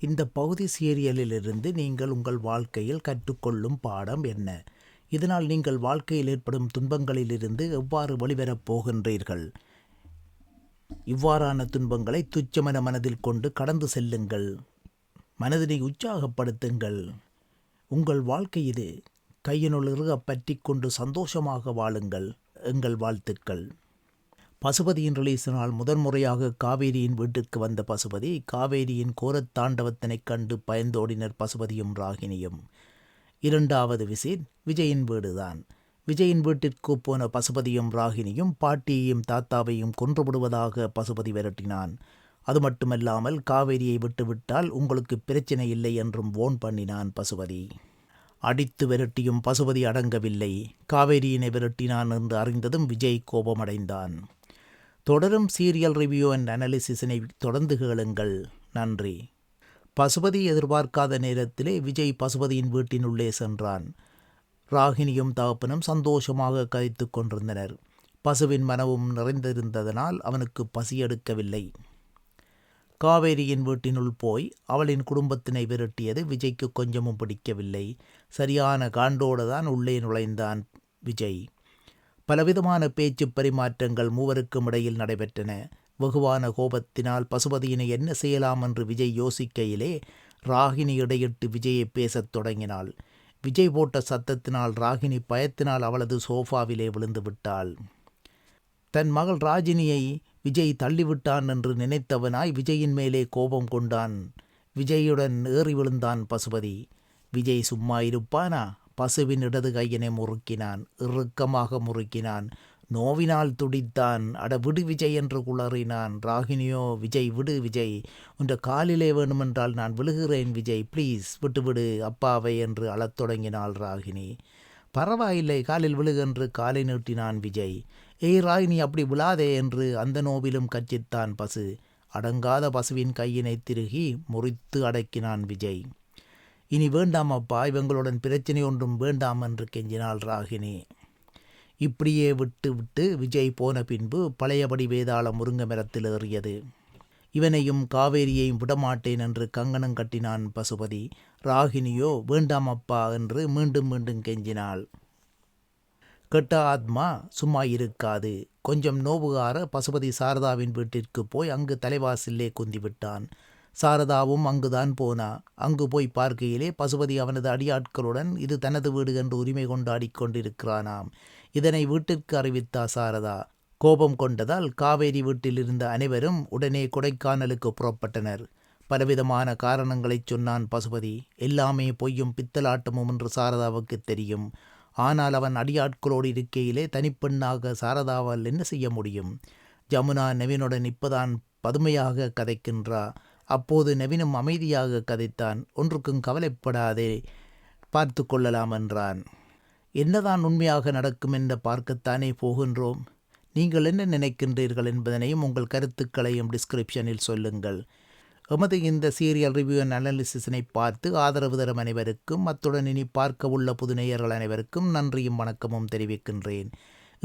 இந்த பகுதி சீரியலிலிருந்து நீங்கள் உங்கள் வாழ்க்கையில் கற்றுக்கொள்ளும் பாடம் என்ன? இதனால் நீங்கள் வாழ்க்கையில் ஏற்படும் துன்பங்களிலிருந்து எவ்வாறு வெளிவரப் போகின்றீர்கள்? இவ்வாறான துன்பங்களை துச்சமென மனதில் கொண்டு கடந்து செல்லுங்கள். மனதினை உற்சாகப்படுத்துங்கள். உங்கள் வாழ்க்கை இது கையினுள் இறுக பற்றி கொண்டு சந்தோஷமாக வாழுங்கள். எங்கள் வாழ்த்துக்கள். பசுபதியின் ரிலீஸினால் முதன்முறையாக காவேரியின் வீட்டிற்கு வந்த பசுபதி காவேரியின் கோரத் தாண்டவத்தினைக் கண்டு பயந்தோடினர் பசுபதியும் ராகினியும் இரண்டாவது விசிட் விஜயின் வீடுதான். விஜயின் வீட்டிற்கு போன பசுபதியும் ராகினியும் பாட்டியையும் தாத்தாவையும் கொன்றுவிடுவதாக பசுபதி விரட்டினான். அது மட்டுமல்லாமல் காவேரியை விட்டுவிட்டால் உங்களுக்கு பிரச்சனை இல்லை என்றும் ஓன் பண்ணினான் பசுபதி. அடித்து விரட்டியும் பசுபதி அடங்கவில்லை. காவேரியினை விரட்டினான் என்று அறிந்ததும் விஜய் கோபமடைந்தான். தொடரும் சீரியல் ரிவ்யூ அண்ட் அனாலிசிஸினை தொடர்ந்து கேளுங்கள். நன்றி. பசுபதி எதிர்பார்க்காத நேரத்திலே விஜய் பசுபதியின் வீட்டினுள்ளே சென்றான். ராகினியும் தகப்பனும் சந்தோஷமாக கதைத்து கொண்டிருந்தனர். பசுவின் மனவும் நிறைந்திருந்ததனால் அவனுக்கு பசி எடுக்கவில்லை. காவேரியின் வீட்டினுள் போய் அவளின் குடும்பத்தினை விரட்டியது விஜய்க்கு கொஞ்சமும் பிடிக்கவில்லை. சரியான காண்டோடு தான் உள்ளே நுழைந்தான் விஜய். பலவிதமான பேச்சு பரிமாற்றங்கள் மூவருக்கும் இடையில் நடைபெற்றன. வெகுவான கோபத்தினால் பசுபதியினை என்ன செய்யலாம் என்று விஜய் யோசிக்கையிலே ராகினி இடையிட்டு விஜயை பேசத் தொடங்கினாள். விஜய் போட்ட சத்தத்தினால் ராகினி பயத்தினால் அவளது சோஃபாவிலே விழுந்து விட்டாள். தன் மகள் ராஜினியை விஜய் தள்ளிவிட்டான் என்று நினைத்தவனாய் விஜயின் மேலே கோபம் கொண்டான். விஜயுடன் ஏறி விழுந்தான் பசுபதி. விஜய் சும்மா இருப்பானா? பசுவின் இடது கையினை முறுக்கினான் இறுக்கமாக முறுக்கினான். நோவினால் துடித்தான் அட விடு விஜய் என்று குளறினான். ராகினியோ விஜய் விடு விஜய் உன்ற காலிலே வேணுமென்றால் நான் விழுகிறேன் விஜய் ப்ளீஸ் விட்டுவிடு அப்பாவை என்று அழத் தொடங்கினாள் ராகினி. பரவாயில்லை காலில் விழுகென்று காலை நீட்டினான் விஜய். ஏய் ராகினி அப்படி விழாதே என்று அந்த நோவிலும் கச்சித்தான் பசு. அடங்காத பசுவின் கையினை திருகி முறித்து அடக்கினான் விஜய். இனி வேண்டாம் அப்பா இவங்களுடன் பிரச்சனை ஒன்றும் வேண்டாம் என்று கெஞ்சினாள் ராகினி. இப்படியே விட்டு விட்டு விஜய் போன பின்பு பழையபடி வேதாள முருங்க மரத்தில் ஏறியது. இவனையும் காவேரியையும் விடமாட்டேன் என்று கங்கணம் கட்டினான் பசுபதி. ராகினியோ வேண்டாம் அப்பா என்று மீண்டும் மீண்டும் கெஞ்சினாள். கெட்ட ஆத்மா சும்மா இருக்காது. கொஞ்சம் நோவுகார பசுபதி சாரதாவின் வீட்டிற்கு போய் அங்கு தலைவாசிலே குந்திவிட்டான். சாரதாவும் அங்குதான் போனா. அங்கு போய் பார்க்கையிலே பசுபதி அவனது அடியாட்களுடன் இது தனது வீடு என்று உரிமை கொண்டாடி கொண்டிருக்கிறானாம் இதனை வீட்டிற்கு அறிவித்தா சாரதா. கோபம் கொண்டதால் காவேரி வீட்டில் இருந்த அனைவரும் உடனே கொடைக்கானலுக்கு புறப்பட்டனர். பலவிதமான காரணங்களைச் சொன்னான் பசுபதி. எல்லாமே பொய்யும் பித்தலாட்டமும் என்று சாரதாவுக்கு தெரியும். ஆனால் அவன் அடியாட்களோடு இருக்கையிலே தனிப்பெண்ணாக சாரதாவால் என்ன செய்ய முடியும்? ஜமுனா நவீனுடன் இப்பதான் பதுமையாக கதைக்கின்றா. அப்போது நவீனம் அமைதியாக கதைத்தான் ஒன்றுக்கும் கவலைப்படாதே பார்த்து கொள்ளலாம் என்றான். என்னதான் உண்மையாக நடக்கும் என்று பார்க்கத்தானே போகின்றோம்? நீங்கள் என்ன நினைக்கின்றீர்கள் என்பதனையும் உங்கள் கருத்துக்களையும் டிஸ்கிரிப்ஷனில் சொல்லுங்கள். எமது இந்த சீரியல் ரிவ்யூ அண்ட் அனாலிசிஸினை பார்த்து ஆதரவு தரும் அனைவருக்கும் அத்துடன் இனி பார்க்க உள்ள புதுநேயர்கள் அனைவருக்கும் நன்றியும் வணக்கமும் தெரிவிக்கின்றேன்.